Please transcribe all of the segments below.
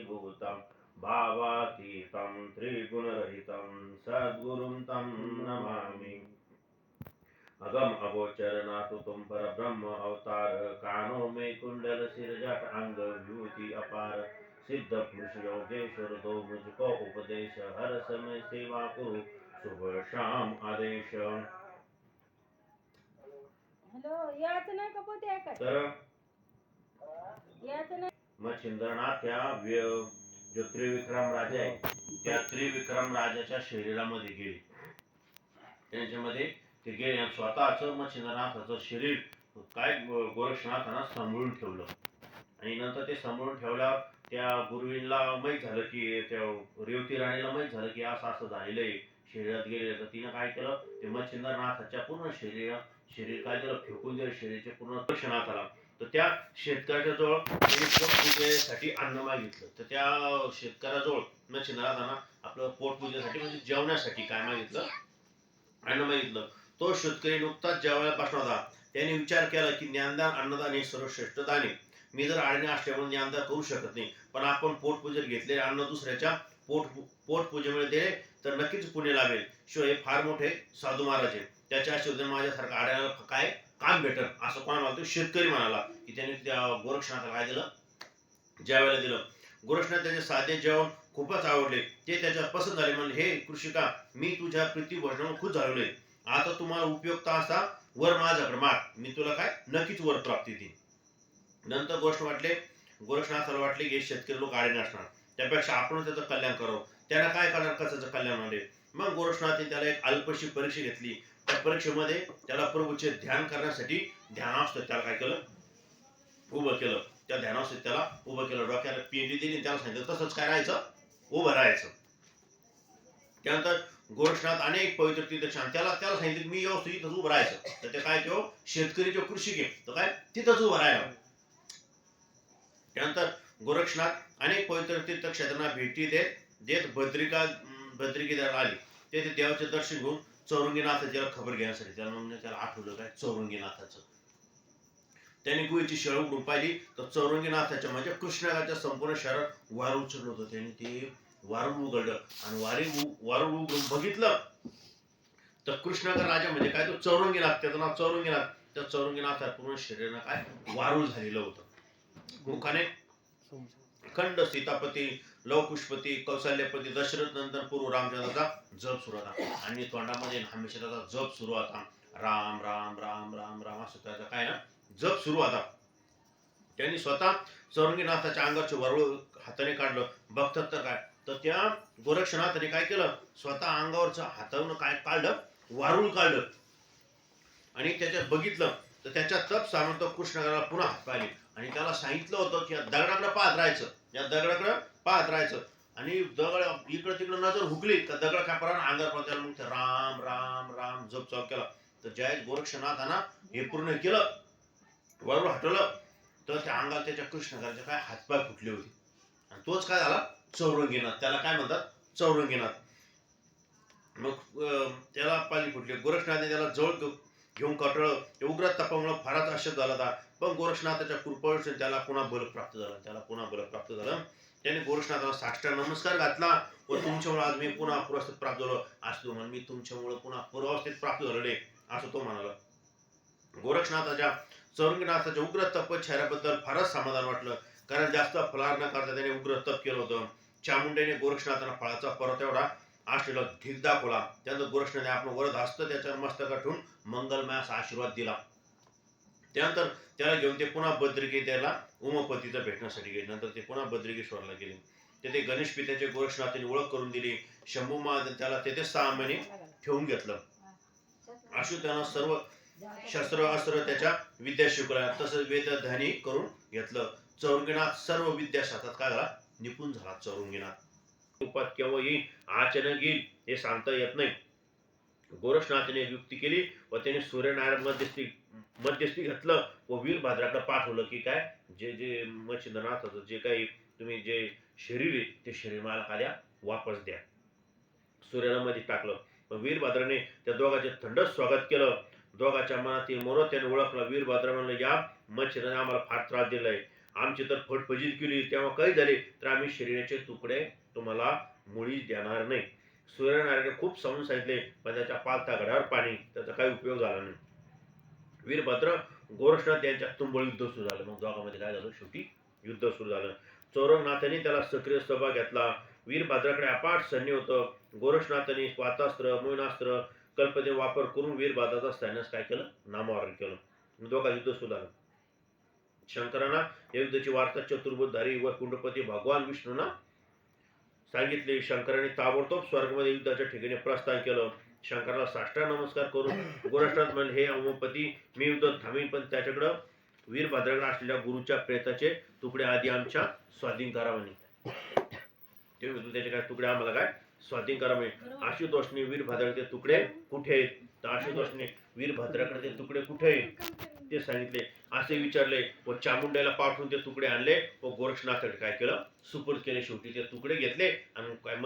वशीभूतं भावातीतं त्रिगुणरहितं सद्गुरुं तं नमामि। अगम अगोचर नातु तुम पर ब्रह्म अवतार कानों में कुंडल सिर जट अंग विभूति अपार सिद्ध पुरुष योगेश्वर दो मुझको उपदेश हर समय सेवा करो शुभ शाम आदेश। हॅलो याचं नाही का पोते ऐकाय मग छिंद्रनाथ त्या जो त्रिविक्रम राजा आहे त्या त्रिविक्रम राजाच्या शरीरामध्ये गेले. त्यांच्यामध्ये ते गेले स्वतःच मग छिंद्रनाथाचं शरीर काय गोरक्षनाथांना सांभाळून ठेवलं. आणि नंतर ते सांभाळून ठेवल्यावर त्या गुरुवींना माहीत झालं की त्या रेवती राणीला माहीत झालं की असं असं झालेलं आहे शरीरात गेले तर तिनं काय केलं? ते मच्छिंद्रनाथाच्या पूर्ण शरीर शरीर काय केलं? फेकून दिलं शरीराचे पूर्ण दक्षिणाथाला तर त्या शेतकऱ्याच्या जवळ पोटपूजेसाठी अन्न मागितलं. तर त्या शेतकऱ्याजवळ न मच्छिंद्रनाथांना आपलं पोटपूजेसाठी म्हणजे जेवण्यासाठी काय मागितलं? अन्न मागितलं. तो शेतकरी नुकताच जेवायला बसला होता त्याने विचार केला की ज्ञानदान अन्नदान हे सर्वश्रेष्ठ दान मी जर आडणे असल्यामुळे ज्ञानदान करू शकत नाही पण आपण पोटपूजेत घेतले अन्न दुसऱ्याच्या पोट पोटपूजेमुळे दिले तर नक्कीच पुणे लागेल शिवाय हे फार मोठे साधू महाराज आहे त्याच्या शोधन माझ्यासारखं आड्याला काय काम भेटल असं कोण म्हणतो शेतकरी म्हणाला की त्याने त्या गोरक्षनाथाला काय दिलं? जेवायला दिलं. गोरक्षनाथ त्याचे साधे जेवण खूपच आवडले. ते त्याच्या पसंत झाले. म्हणले हे कृषिका मी तुझ्या प्रीतीभोजनावर खुश झालेलो झालेले आता तुम्हाला उपयुक्त असा वर माझ्याकडे माग मी तुला काय? नक्कीच वर प्राप्ती देईन. नंतर गोष्ट वाटले. गोरक्षनाथाला वाटले की हे शेतकरी लोक आडे नसणार त्यापेक्षा आपण त्याचं कल्याण करू त्यांना काय करणार कशाचं कल्याण होणे मग गोरक्षनाथने त्याला एक अल्पशी परीक्षा घेतली. त्या परीक्षेमध्ये त्याला प्रभूचे ध्यान करण्यासाठी ध्यानास्त त्याला काय केलं? उभं केलं. त्या ध्यानास्त त्याला उभं केलं. डोक्याला पिंडी दिली त्याला सांगितलं तसंच काय राहायचं? उभं राहायचं. त्यानंतर गोरक्षनाथ अनेक पवित्र तीर्थक्षण त्याला त्याला सांगितलं मी येऊ तिथंच उभं राहायचं. तर ते काय तो शेतकरी जो कृषी घे तर काय? तिथंच उभं राहायला त्यानंतर गोरक्षनाथ अनेक पवित्र तीर्थक्षेत्रांना भेटी देत देत बद्रिका बद्रिकेदार भद्रिकेदार आली. तेथे देवाचे दर्शन घेऊन चौरंगीनाथ ज्याला खबर घेण्यासाठी त्याला मग त्याला आठवलं काय? चौरंगीनाथाचं. त्यांनी गुहेची शेळ उघडून पाहिली. तर चौरंगीनाथाच्या म्हणजे कृष्णाच्या संपूर्ण शहरात वार उचललं होतं. त्याने ते वारुळ उघडलं. आणि वारी उ- वारुळ उघडून बघितलं. तर कृष्णाचा राजा म्हणजे काय? तो चौरंगीनाथ. त्याचं नाव चौरंगीनाथ. त्या चौरंगीनाथ पूर्ण शरीरानं काय? वारुळ झालेलं होतं. मुखाने खंड सीतापती लवकुशपती कौशल्यपती दशरथ नंतर पूर्व रामचंद्राचा जप सुरू होता. आणि तोंडामध्ये हमेशा त्याचा जप सुरू होता. राम राम राम राम राम असं त्याचा काय ना? जप सुरू होता. त्यांनी स्वतः चौरंगीनाथाच्या अंगाचे वरळ हाताने काढलं. बघतात तर काय? तर त्या गोरक्षनाथाने काय केलं? स्वतः अंगावरचं हातावरून काय काढलं? वारुळ काढलं. आणि त्याच्यात बघितलं. तर त्याच्या तप सामंत कृष्णगराला पुन्हा हात पाहिली. आणि त्याला सांगितलं होतं की दगडांना दगडाकडे पाहत राहायचं. या दगडाकडं पाहत राहायचं. आणि दगड इकडं तिकडं नजर हुकली तर दगड काय पडा अंगावर त्याला मग ते राम राम राम जप जप केला. तर ज्यावेळेस गोरक्षनाथानं हे पूर्ण केलं वरून हटवलं तर त्या अंगाला त्याच्या कृष्णकाराचे काय हातपाय फुटले होते. आणि तोच काय झाला? चौरंगीनाथ. त्याला काय म्हणतात? चौरंगीनाथ. मग त्याला पाली फुटले. गोरक्षनाथने त्याला जवळ घेऊन कटळ उग्र तपामुळे फारच आश्चर्य झाला होता. पण गोरक्षनाथाच्या कृपेने त्याला पुन्हा बल प्राप्त झालं त्याला पुन्हा बल प्राप्त झालं. त्याने गोरक्षनाथाला साष्टांग नमस्कार घातला व तुमच्यामुळे आज मी पुन्हा पूर्वस्थित प्राप्त झालो. आज तो म्हण मी तुमच्यामुळे पुन्हा पूर्वस्थेत प्राप्त झालेले असं तो म्हणाला. गोरक्षनाथाच्या चौरंगीनाथाच्या उग्र तप चेहऱ्याबद्दल फारच समाधान वाटलं. कारण जास्त फलार न करता त्याने उग्र तप केलं होतं. चामुंडेने गोरक्षनाथाला फळाचा परत एवढा असलेला ढीक दाखवला. त्यानंतर गोरक्षनाथने आपलं वरद हस्त त्याच्या मस्तकात ठेवून मंगलमयास आशीर्वाद दिला. त्यानंतर त्याला घेऊन ते पुन्हा बद्रिके त्याला उमापतीचं भेटण्यासाठी गेले. नंतर ते पुन्हा बद्रिकेश्वरला गेले. तेथे गणेश पित्याचे त्यांनी ओळख करून दिली. शंभू महाराज त्याला तेथे सहा महिने ठेवून घेतलं. अशू त्यानं सर्व शस्त्र अस्त्र त्याच्या विद्या शिकवल्या. तसंच वेदध्यानी करून घेतलं. चौरंगीनाथ सर्व विद्या शास्त्रात काय झाला निपुण झाला. चौरंगीनाथ. रूपात केव्हा येईल अचानक येईल हे सांगता येत नाही. गोरक्षनाथाने युक्ती केली व त्याने सूर्यनारायण मध्यस्थी मध्यस्थी घेतलं व वीरभद्राकडे पाठवलं की काय जे जे मच्छिंद्रनाथ जे काही तुम्ही जे शरीर आहे ते शरीर मला काय द्या वापस द्या. सूर्याला मध्ये टाकलं. मग वीरभद्राने त्या दोघांचे थंड स्वागत केलं. दोघांच्या मनातील मोर त्याने ओळखला. वीरभद्र म्हणलं या मच्छिंद्राने आम्हाला फार त्रास दिलाय. आमची तर फटफजीत केली. तेव्हा काही झाले? तर आम्ही शरीराचे तुकडे तुम्हाला मुळीच देणार नाही. सूर्यनारायण खूप समजून सांगितले पण त्याच्या पालता गडावर पाणी त्याचा काही उपयोग झाला नाही. वीरभद्र गोरक्षनाथ यांच्या तुंबळ युद्ध सुरू झालं. मग दोघांमध्ये काय झालं? शेवटी युद्ध सुरू झालं. चौरंगनाथांनी त्याला सक्रिय सहभाग घेतला. वीरभद्राकडे अपाट सैन्य होतं. गोरक्षनाथांनी स्वातास्त्र मोहिनास्त्र कल्पने वापर करून वीरभद्राचा सैन्यास काय केलं? नामवारण केलं. दोघा युद्ध सुरू झालं. शंकरांना या युद्धाची वार्ता चतुर्बुद्धारी व कुंडपती भगवान विष्णूंना सांगितले. शंकराने ताबडतोब स्वर्गमध्ये युद्धाच्या ठिकाणी प्रस्थान केलं. शंकराला साष्टांग नमस्कार करून गोरक्षनाथ म्हणले हे अमोपती मी युद्ध थांबीन पण त्याच्याकडं वीरभद्राकडे असलेल्या गुरुच्या प्रेताचे तुकडे आधी आमच्या स्वाधीन करा म्हणे ते त्याचे काय तुकडे आम्हाला काय? स्वाधीन करा म्हणे आशुतोषने वीरभद्राचे तुकडे कुठे आहेत? तर आशुतोषने वीरभद्राकडे ते तुकडे कुठे आहेत? ते सांगितले. असे विचारले व चामुंड्याला पाठवून ते तुकडे आणले. व गोरक्षनाथाकडे काय केलं? सुपूर्द केले शेवटी ते तुकडे घेतले आणि काय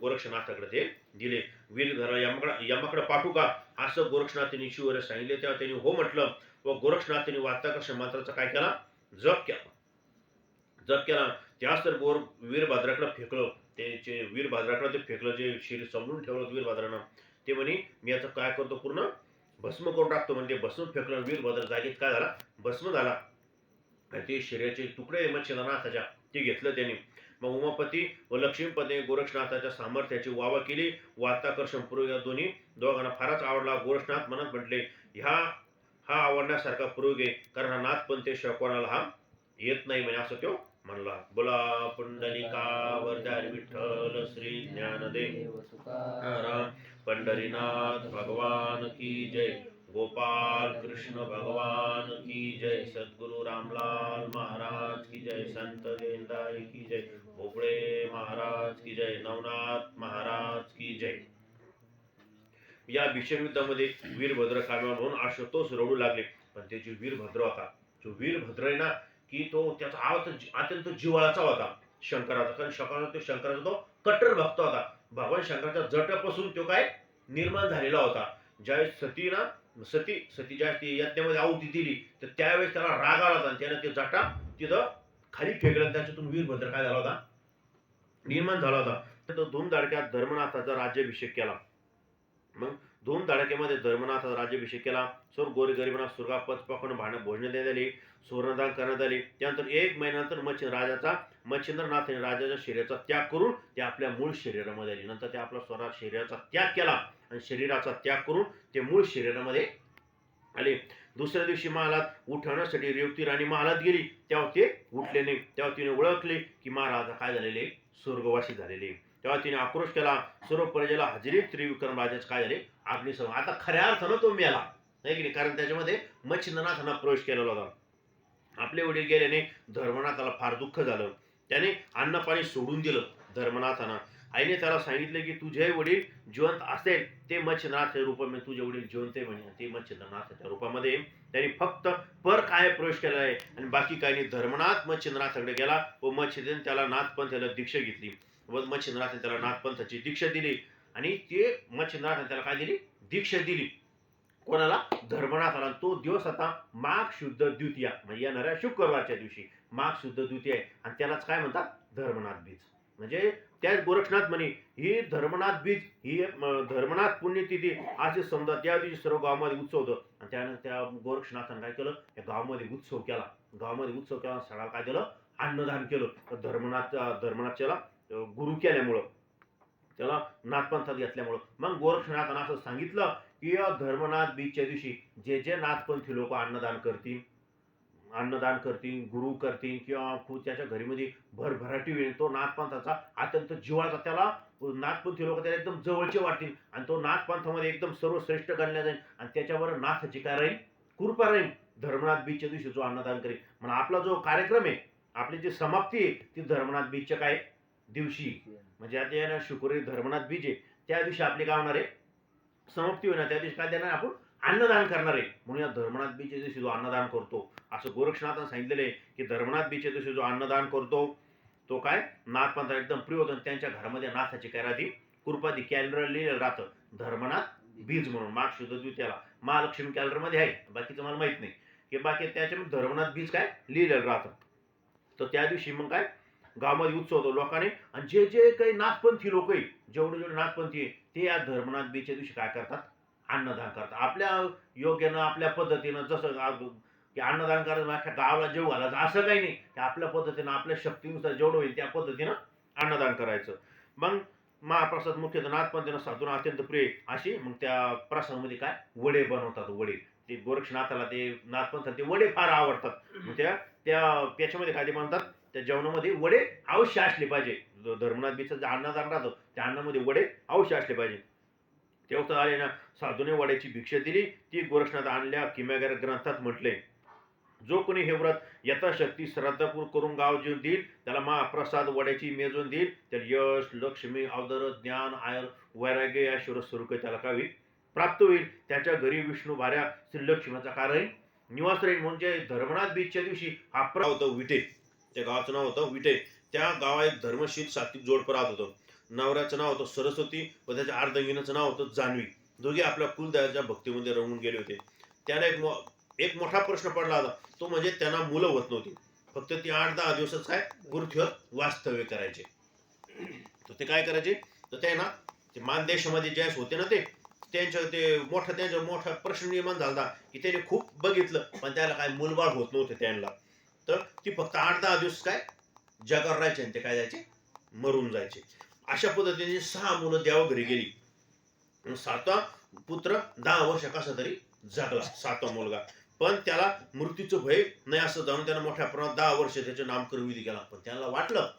गोरक्षनाथाकडे ते दिले. वीर घरा यमाकडे यमाकडे पाठवू का? असं गोरक्षनाथांनी शिवरे सांगितले. तेव्हा त्यांनी हो म्हटलं. व गोरक्षनाथांनी वार्ताकर्षण मंत्राचा काय केला? जप केला. जप केला. त्याच तर गोर वीरभद्राकडे फेकलं. त्याचे वीरभद्राकडे ते फेकलं जे शिर समजून ठेवलं वीरभद्रानं ते म्हणे मी आता काय करतो पूर्ण भस्म करून टाकतो म्हणजे भस्म फेकलं वीरभद्र जागेत काय झाला? भस्म झाला. आणि ते शरीराचे तुकडे मच्छिंद्रनाथाच्या ते घेतलं त्यांनी. मग उमापती व लक्ष्मीपती गोरक्षनाथाच्या सामर्थ्याची वावा केली. वार्ताकर्षण पूर्व या दोन्ही दोघांना फारच आवडला. गोरक्षनाथ म्हणत म्हटले ह्या हा आवडण्यासारखा प्रयोग आहे. कारण हा नाथपंथी कोणाला हा येत नाही म्हणजे असं तो म्हणला. बोला पुंडलिका विठ्ठल श्री ज्ञानदेव. राम. पंढरीनाथ भगवान की जय. गोपाल कृष्ण भगवान की जय. सद्गुरु रामलाल महाराज की जय. संत देवदाय की जय. भोपळे महाराज की जय. नवनाथ महाराज की जय. या भीषण युद्धामध्ये वीरभद्र कामावर म्हणून आशुतोष रडू लागले. पण ते जे वीरभद्र होता जो वीरभद्र आहे ना की तो त्याचा आवाज अत्यंत जिव्हाळाचा होता. शंकराचा. कारण शंकराचा तो शंकराचा तो कट्टर भक्त होता. भगवान शंकराच्या जटापासून तो काय निर्माण झालेला होता. ज्यावेळेस सती ना सती सती ज्या यज्ञामध्ये आहुती दिली तर त्यावेळेस त्याला राग आला होता आणि ते जटा तिथं खाली फेकलं त्याच्यातून वीरभद्र काय झाला होता? निर्माण झाला होता. तर तो धूमधडक्यात धर्मनाथाचा राज्याभिषेक केला. मग दोन धडकेमध्ये धर्मनाथाचा राज्याभिषेक केला. सर्व गोरी गरिबांना सुरगा पच पाकून भांडण भोजन देण्यात आली. सुवर्णदान करण्यात आले. त्यानंतर एक महिन्यानंतर मच्छिंद राजाचा मच्छिंद्रनाथ यांनी राजाच्या शरीराचा त्याग करून ते आपल्या मूळ शरीरामध्ये आले. नंतर ते आपला स्वरा शरीराचा त्याग केला आणि शरीराचा त्याग करून ते मूळ शरीरामध्ये आले. दुसऱ्या दिवशी महालात उठवण्यासाठी रेवती राणी महालात गेली. तेव्हा ते उठले नाही. तेव्हा तिने ओळखले की महाराज काय झालेले? स्वर्गवासी झालेले. तेव्हा तिने आक्रोश केला सर्व प्रजेला हजेरी त्रिविक्रम राजाचे काय झाले? अग्निसम आता खऱ्या अर्थानं तो मेला. नाही की नाही? कारण त्याच्यामध्ये मच्छिंद्रनाथांना प्रवेश केलेला होता. आपले वडील गेल्याने धर्मनाथाला फार दुःख झालं. त्याने अन्न पाणी सोडून दिलं धर्मनाथांना. आईने त्याला सांगितलं की तुझे वडील जिवंत असेल ते मच्छिंद्रनाथ रूपामध्ये म्हणजे तुझे वडील जिवंत आहे म्हणे. ते मच्छिंद्रनाथाच्या रूपामध्ये त्यांनी फक्त पर काय प्रवेश केला आहे? आणि बाकी काही नाही. धर्मनाथ मच्छिंद्रनाथाकडे गेला व मच्छिंद्र त्याला नाथपंथाला दीक्षा घेतली. व मच्छिंद्रनाथाने त्याला नाथपंथाची दीक्षा दिली. आणि ते मच्छिंद्रनाथाने त्याला काय दिली? दीक्षा दिली. कोणाला? धर्मनाथ आला तो दिवस आता माघ शुद्ध द्वितीया म्हणजे येणाऱ्या शुक्रवारच्या दिवशी. माघ शुद्ध द्वितीय आणि त्यालाच काय म्हणतात? धर्मनाथ बीज. म्हणजे त्याच गोरक्षनाथ म्हणे ही धर्मनाथ बीज ही धर्मनाथ पुण्यतिथी असे समजा त्या दिवशी सर्व गावामध्ये उत्सव होतं. आणि त्यानं त्या गोरक्षनाथानं काय केलं? त्या गावामध्ये उत्सव केला. गावामध्ये उत्सव केला सगळा काय केलं अन्नदान केलं. तर धर्मनाथ धर्मनाथच्याला गुरु केल्यामुळं त्याला नाथपंथात घेतल्यामुळं. मग गोरक्षनाथानं असं सांगितलं किंवा धर्मनाथ बीजच्या दिवशी जे जे नाथपंथी लोक अन्नदान करतील अन्नदान करतील गुरु करतील किंवा खूप त्याच्या घरीमध्ये भरभराटी होईल तो नाथपंथाचा अत्यंत जिव्हाळाचा त्याला नाथपंथी लोक त्याला एकदम जवळचे वाटतील आणि तो नाथपंथामध्ये एकदम सर्वश्रेष्ठ गणल्या जाईल आणि त्याच्यावर नाथाची काय राहील? कृपा राहील. धर्मनाथ बीजच्या दिवशी जो अन्नदान करेल. म्हणून आपला जो कार्यक्रम आहे आपली जी समाप्ती आहे ती धर्मनाथ बीजच्या काय? दिवशी. म्हणजे आता या शुक्रवारी धर्मनाथ बीज आहे. त्या दिवशी आपली काय होणार आहे? समाप्ती होणार त्या दिवशी काय देणार आहे? आपण? अन्नदान करणार आहे. म्हणून या धर्मनाथ बीजच्या दिवशी जो अन्नदान करतो. असं गोरक्षनाथानं सांगितलेलं आहे की धर्मनाथ बीच्या दिवशी जो अन्नदान करतो तो काय? नाथपंथाला एकदम प्रिय होतो त्यांच्या घरामध्ये नाथाची काय राहते? कृपादी कॅलेंडर लिहिलेलं राहतं. धर्मनाथ बीज म्हणून. माघ शुद्ध द्वितीयाला. महालक्ष्मी कॅलेंडरमध्ये आहे. बाकीचं मला माहीत नाही. की बाकी त्याच्या धर्मनाथ बीज काय? लिहिलेलं राहतं. तर त्या दिवशी मग काय? गावामध्ये उत्सव होतो लोकांनी. आणि जे जे काही नाथपंथी लोक आहे जेवढे जेवढे नाथपंथी आहे ते या धर्मनाथ बीच्या दिवशी काय करतात? अन्नदान करतात. आपल्या योग्यानं आपल्या पद्धतीनं जसं की अन्नदान करायचं अख्ख्या गावाला जेव घालायचं. असं काही नाही. आपल्या पद्धतीनं आपल्या शक्तीनुसार जेवढं होईल त्या पद्धतीनं अन्नदान करायचं. मग महाप्रसाद मुख्यतः नाथपंथीनं साधून अत्यंत प्रिय अशी. मग त्या प्रसादामध्ये काय? वडे बनवतात वडे. ते गोरक्षनाथाला ते नाथपंथाला ते वडे फार आवडतात. मग त्या त्या त्याच्यामध्ये काय ते म्हणतात? त्या जेवणामध्ये वडे अवश्य असले पाहिजे. जो धर्मनाथ बीचं जे अन्नदान राहतो त्या अन्नामध्ये वडे अवश्य असले पाहिजे. तेव्हा आले ना साधूने वड्याची भिक्षा दिली ती गोरक्षनाथ आणल्या किम्यागार ग्रंथात म्हटले जो कोणी हे व्रत यथाशक्ती श्रद्धापूर करून गाव जीवन देईल त्याला महाप्रसाद वड्याची मेजून देईल तर यश लक्ष्मी अवदर ज्ञान आयर वैराग्य या शिवर स्वरूप त्याला कावी प्राप्त होईल. त्याच्या घरी विष्णू भाऱ्या श्री लक्ष्मीचा कारण निवास राहील म्हणजे धर्मनाथ बीचच्या दिवशी हा प्र होतं विटे त्या गावाचं नाव होतं विटे त्या गावात एक धर्मशील सात्विक जोडपं राहत होतं. नवऱ्याचं नाव होतं सरस्वती व त्याच्या अर्धंगिनीचं नाव होतं जान्हवी. दोघे आपल्या कुलदेवाच्या भक्तीमध्ये रमून गेले होते. त्याला एक एक मोठा प्रश्न पडला होता. तो म्हणजे त्यांना मुलं होत नव्हती. फक्त ती आठ दहा दिवसच काय? पृथ्वीवर वास्तव्य करायचे. तर ते काय करायचे? तर ते ना ते मानदेशामध्ये जे होते ना ते त्यांच्या ते मोठा त्यांच्या मोठा प्रश्न निर्माण झाला की त्याने खूप बघितलं पण त्याला काय मुलबाळ होत नव्हते त्यांना. तर ती फक्त आठ दहा दिवस काय? जगावर राहायचे आणि ते काय जायचे? मरून जायचे. अशा पद्धतीने सहा मुलं देवाघरी गेली. सातवा पुत्र दहा वर्ष कसा तरी जगला सातवा मुलगा. पण त्याला मृत्यूचं भय नाही असं जाणून त्यानं मोठ्या प्रमाणात दहा वर्ष त्याचे नामकरण विधी केला. पण त्याला वाटलं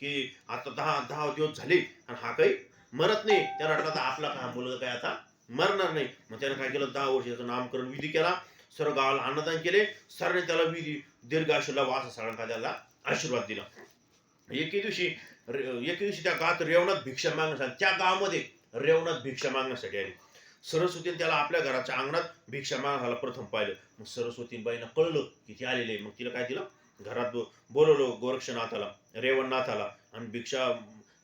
की आता दहा दहा दिवस झाले आणि हा काही मरत नाही. त्याला वाटलं आता आपला हा मुलगा काय आता मरणार नाही. मग त्यानं काय केलं? दहा वर्षाचं नामकरण विधी केला. सर्व गावाला अन्नदान केले. सरने त्याला विधी दीर्घाशुला वास सगळ्यांना त्याला आशीर्वाद दिला. एके दिवशी एके दिवशी त्या गावात रेवणात भिक्षा मागण्यासाठी त्या गावामध्ये रेवणात भिक्षा मागण्यासाठी आली. सरस्वतीने त्याला आपल्या घराच्या अंगणात भिक्षा मागायला प्रथम पाहिलं. मग सरस्वतीबाईनं कळलं की ती आलेली आहे. मग तिला काय दिलं? घरात बोलवलं गोरक्षनाथाला रेवणनाथाला आणि भिक्षा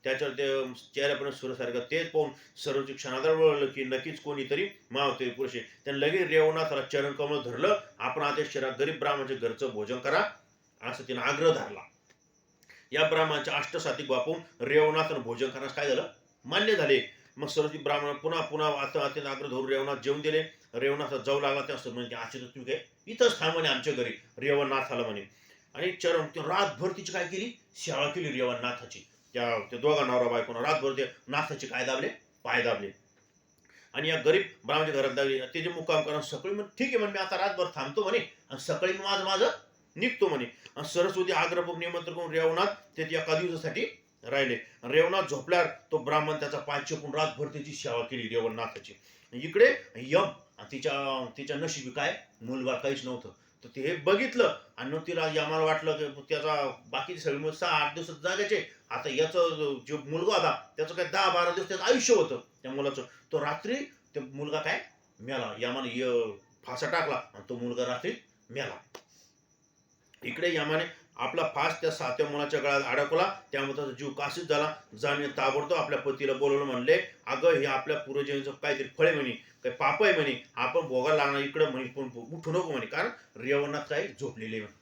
त्याच्यावर ते चेहऱ्यापर्यंत सूर्यासारखं तेच पाहून सर्वची क्षणाला वळलं की नक्कीच कोणीतरी मावते पुरुष आहे त्यानं लगेच रेवणाथाला चरण कमळ धरलं. आपण आता शहरात गरीब ब्राह्मणाच्या घरचं भोजन करा. असं तिनं आग्रह धरला. या ब्राह्मणाच्या अष्टसातिक वापरून रेवणाथानं भोजन करण्यास काय झालं? मान्य झाले. मग सर्वजी ब्राह्मण पुन्हा पुन्हा आता अत्यंत आग्रह धरून रेवणात जेवून दिले. रेवणाथ जाऊ लागला त्या असं म्हणजे आजचे तू काय? इथंच थांब म्हणे आमच्या घरी. रेवणनाथाला म्हणे. आणि चरण रातभर तिची काय केली? सेवा केली रेवणनाथाची. त्या त्या दोघा नवरा बायकोनं रातभर ते नाथाचे काय दाबले? पाय दाबले. आणि या गरीब ब्राह्मणच्या घरात दाबले. त्याचे मुक्काम करा सकाळी म्हणे ठीक आहे म्हणे मी आता रातभर थांबतो म्हणे. आणि सकाळी मी माझं माझं निघतो म्हणे. आणि सरस्वती आग्रहपूर्वक निमंत्रण करून रेवणात ते एका दिवसासाठी राहिले. रेवनाथ झोपल्यावर तो ब्राह्मण त्याचा पाय चेपून रातभर त्याची सेवा केली रेवणनाथाची इकडे यम आणि तिच्या तिच्या नशिबी काय? मुलगा काहीच नव्हतं. तर ते हे बघितलं आणि मग तिला आम्हाला वाटलं की त्याचा बाकीचे सगळे मग सहा आठ दिवसात जागायचे आता याचं जो मुलगा होता त्याचं काय दहा बारा दिवस त्याचं आयुष्य होतं त्या मुलाचं. तो रात्री ते मुलगा काय? मेला. यामाने य- फासा टाकला आणि तो मुलगा रात्री मेला. इकडे यामाने आपला फास त्या सातव्या मुलाच्या गळ्यात अडकला त्यामुळे त्याचा जीव काशीच झाला. जाणे ताबडतोब आपल्या पतीला बोलवलं म्हणले अगं हे आपल्या पूर्वजांचं काहीतरी फळे म्हणे. काय पाप आहे म्हणे. आपण भोगायला लागणार इकडं म्हणे पण उठू नको म्हणे. कारण रेवणात काय झोपलेले आहे म्हणे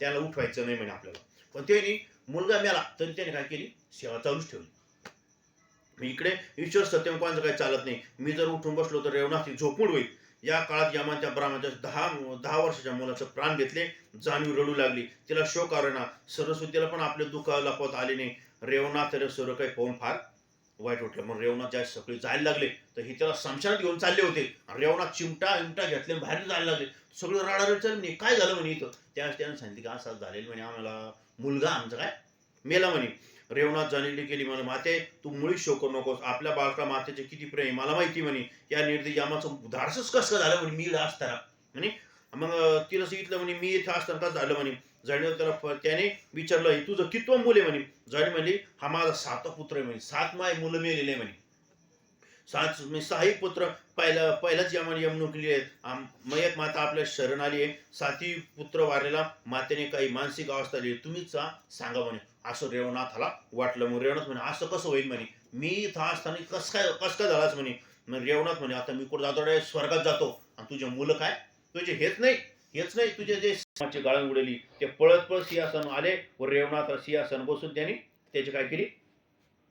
त्याला उठवायचं नाही म्हणे आपल्याला. पण त्यांनी मुलगा मेला तरी त्याने काय केली? सेवा चालूच ठेवली. मी इकडे ईश्वर सत्यम कोणाचं काही चालत नाही. मी जर उठून बसलो तर रेवणात झोपून होईल. या काळात यमान त्या ब्राह्मणाच्या दहा दहा वर्षाच्या मुलाचं प्राण घेतले. जाणीव रडू लागली. तिला शोक ना. सरस्वतीला पण आपले दुःख लपवत आले नाही. रेवणा तर सर्व काही पाहून फार वाईट वाटलं मग रेवनाथ ज्या सगळे जायला लागले तर हे त्याला समशानात घेऊन चालले होते. आणि रेवनाथ चिमटा इमटा घेतले बाहेर जायला लागले. सगळं राडारड चालले म्हणे काय झालं म्हणे इथं? त्यावेळेस त्यानं सांगितलं की असं झालेलं म्हणे आम्हाला मुलगा आमचा काय? मेला म्हणे. रेवनाथ जाणीवली केली म्हणे माते तू मुळीच शोक नकोस. आपल्या बाळका मातेचे किती प्रेम मला माहिती म्हणे. या निर्दय यामाचं धाडसच कसं झालं म्हणे? मी इथं असताना. म्हणे. मग तिला सांगितलं म्हणे मी इथं असताना कसं झालं म्हणे. जाणीव त्याला त्याने विचारलं "हे तुझं कितवं मुले म्हणे. जाणी म्हणली हा माझा सात पुत्र आहे म्हणे. सात माय मुलं मेलेले म्हणे. सात म्हणजे सहाही पुत्र पहिला पहिलाच यमन यमनुकली आहेत आम- मयत माता आपल्या शरण आली आहे. साती पुत्र वारलेला मातेने काही मानसिक अवस्था लिहिली तुम्हीच सांगा म्हणे. असं रेवणाथाला वाटलं. मग रेवनाथ म्हणे असं कसं होईल? म्हणे. मी इथं असताना कस काय कस काय झालाच म्हणे. मग रेवनाथ म्हणे आता मी कुठं जातो स्वर्गात जातो. आणि तुझे मुलं काय? तुझे हेच नाही. हेच नाही तुझे जे सिंहाची गाळण उडली ते पळत पळत सिंहासन आले व रेवनाथ सिंहासन बसून त्यांनी त्याची काय केली?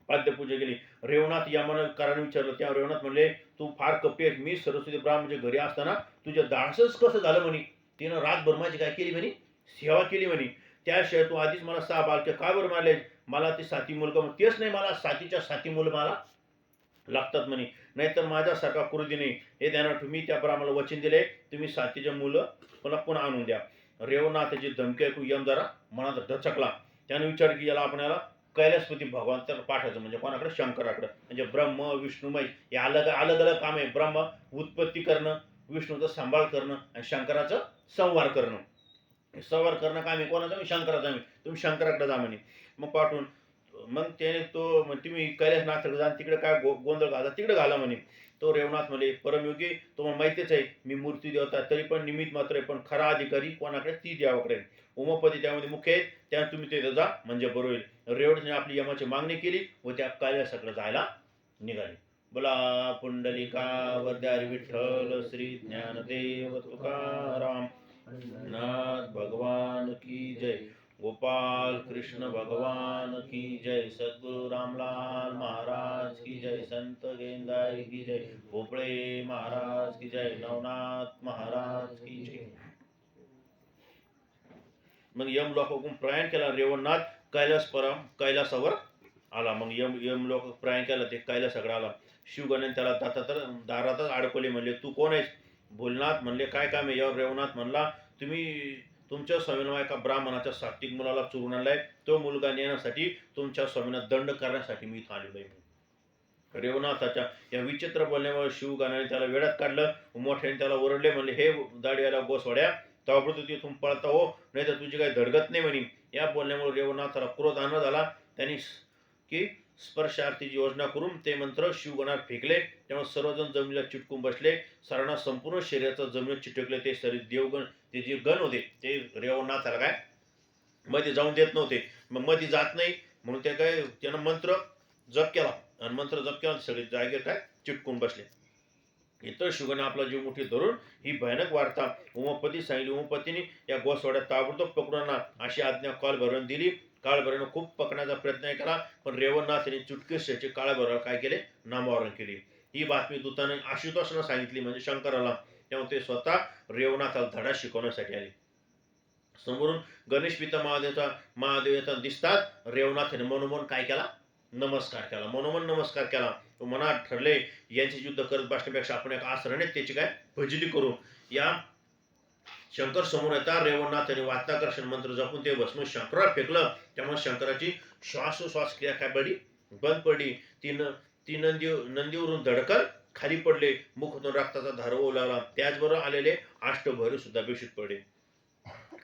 पाद्यपूजा केली. रेवनाथ यमन कारण विचारलं त्या रेवनाथ म्हणले तू फार कपी मी सरस्वती ब्राह्मणच्या म्हणजे घरी असताना तुझ्या दासच कसं झालं म्हणे? तिनं रातभर ब्रह्माची काय केली म्हणे? सेवा केली म्हणे. त्याशिवाय तू आधीच मला सहा बालके का बरं मारले? मला ते साती मुलगा मग तेच नाही मला सातीच्या साती मुलं मला लागतात म्हणे. नाहीतर माझ्यासारखा क्रोधी नाही हे ध्यानात मी त्या ब्राह्मणाला वचन दिले तुम्ही सातीच्या मुलं मला पुन्हा आणून द्या. रेवनाथाची धमकी ऐकू यम जरा मनात ढचकला त्याने विचार की याला आपल्याला कैलासपती भगवान तर पाठायचं म्हणजे कोणाकडे? शंकराकडे. म्हणजे ब्रह्म विष्णुमय हे अलग अलग अलग काम आहे. ब्रह्म उत्पत्ती करणं विष्णूचा सांभाळ करणं आणि शंकराचं संवार करणं. संवार करणं काम आहे. कोणाचं? मी शंकराचा मी तुम्ही शंकराकडे जा म्हणे. मग पाठवून मग त्याने तो तुम्ही कैलासनाथकडे जा तिकडे काय गो गोंधळ घाला? तिकडे घाला म्हणे. तो रेवनाथ म्हणे परमयोगी तुम्हाला माहितीच आहे मी मूर्ती देवता तरी पण निमित्त मात्र आहे पण खरा अधिकारी कोणाकडे ती देवाकडे उमापती त्यामध्ये मुख्य आहेत त्या तुम्ही तिथे जा म्हणजे बरोबर. होईल रेवणने आपली यमाची मागणी केली व त्या कैलासाकडे जायला निघाले. बोला पुंडलिका वद्यार विठ्ठल श्री ज्ञानदेव तुकाराम नाथ भगवान की जय गोपाल कृष्ण भगवान की जय सद्गुरु रामलाल महाराज की जय संत गेंदाई की जय. भोपळे महाराज की जय. नवनाथ महाराज की जय. मग यम लोकांकडून प्रयाण केला. रेवणनाथ कैलास परम कैलासावर आला. मग यम यम लोक प्रयाण केला. ते कैलासाकडे आला. शिवगणाने त्याला दाता तर दारातच अडकवले म्हणले तू कोण आहेस? भोलनाथ. म्हणले काय काम आहे? यावर रेवनाथ म्हणला तुम्ही तुमच्या स्वामीनं एका ब्राह्मणाच्या सात्विक मुलाला चुरून आणलाय. तो मुलगा नेण्यासाठी तुमच्या स्वामींना दंड करण्यासाठी मी इथं आलेलो आहे. रेवनाथाच्या या विचित्र बोलण्यामुळे शिवगानाने त्याला वेळात काढलं मोठ्याने त्याला ओरडले म्हणले हे दाढीवाला गोसवाड्या ताबडतोब तिथून पळता हो नाही तर तुझी काही धडगत नाही म्हणे. या बोलण्यामुळे रेवनाथाला क्रोध आणत झाला त्यांनी की स्पर्शार्थीची योजना करून ते मंत्र शिवगणात फेकले. त्यामुळे सर्वजण जमिनीला चिटकून बसले. सरांना संपूर्ण शरीराचं जमिनीत चिटकले ते शरीर देवगण ते जे गण होते ते रेवनाथाला काय? मध्ये जाऊन देत नव्हते. मग मध्ये जात नाही. म्हणून ते काय त्यानं मंत्र जप केला. आणि जप केला सगळे जागे काय चिटकून बसले. इतर शुगन आपला जीव मुठी धरून ही भयानक वार्ता उमापती सांगितली. उमापतीने या गोसवाड्यात ताबडतोब पकडून अशी आज्ञा काल दिली. काळभरण खूप पकडण्याचा प्रयत्न केला पण रेवणनाथाने चुटकेशाचे काळ भरावर काय केले? नामावरण केले. ही बातमी दूताने आशुतोषनं सांगितली म्हणजे शंकराला. तेव्हा ते स्वतः रेवनाथाला धडा शिकवण्यासाठी आले. समोरून गणेश पिता महादेवचा महादेव दिसतात. रेवनाथाने मनोमन काय केला? नमस्कार केला. मनोमन नमस्कार केला. तो मनात ठरले यांचे युद्ध करत बसण्यापेक्षा आपण एक आसरणे त्याची काय भजली करू. या शंकर समोर येतात रेवणनाथाने वाताकर्षण मंत्र जपून ते भस्म शंकरात फेकलं. त्यामुळे शंकराची श्वासोश्वास क्रिया काय पडली? बंद पडली. ती न ती नंदी नंदीवरून धडकन खाली पडले. मुखातून रक्ताचा धारव ओलावला. त्याचबरोबर आलेले अष्टभैरव सुद्धा बेशुद्ध पडले.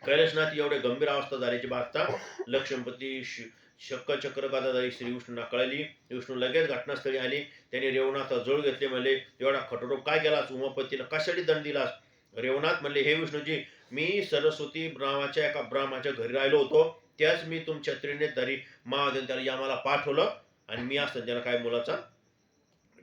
कैलासनाथ एवढे गंभीर अवस्था झाल्याची बातता लक्ष्मणपती श- शक्क चक्र गादाधारी श्री विष्णूंना कळली. विष्णू लगेच घटनास्थळी आली. त्यांनी रेवणाचा जोड घेतले म्हणले एवढा खटरोप काय केलास? उमापतीला कशासाठी दंड दिलास? रेवनाथ म्हणले हे विष्णूजी मी सरस्वती ब्राह्माच्या एका ब्राह्माच्या घरी राहिलो होतो. त्याच मी तुमच्या त्रिनेधारी महादेव त्याला यामाला पाठवलं आणि मी असताना त्याला काय मुलाचा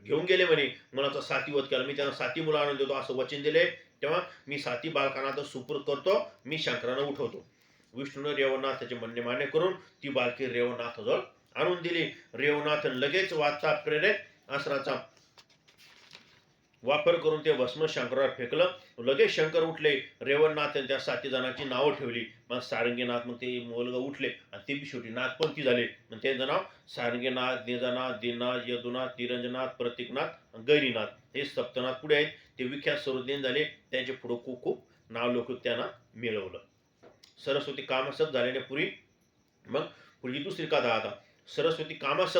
घेऊन गेले म्हणे. मुलाचा साती वध केला. मी त्यांना साती मुलं आणून देतो असं वचन दिले. तेव्हा मी साती बालकांना तर करतो. मी शंकरांना उठवतो. विष्णूने रेवनाथाचे म्हणणे मान्य करून ती बालकी रेवनाथाजवळ आणून दिली. रेवनाथ लगेच वाचा प्रेरित आसनाचा वापर करून ते भस्म शंकरावर फेकलं. लगेच शंकर उठले. रेवणनाथ त्या साती जणांची नावं ठेवली. मग सारंगीनाथ मग ते मुलगा उठले आणि ते बी शेवटी नाथपंथी झाले. मग त्यांचं नाव सारंगीनाथ निजानाथ दिनाथ यदुनाथ तिरंजनाथ प्रतीकनाथ गैरीनाथ. हे सप्तनाथ पुढे आहेत. ते विख्यात स्वरूपीन झाले. त्यांचे पुढं खूप खूप नाव लोक त्यांना मिळवलं. सरस्वती कामासक्त झाल्याने पुरी मग पुढची दुसरी कथा आता. सरस्वती कामासक्त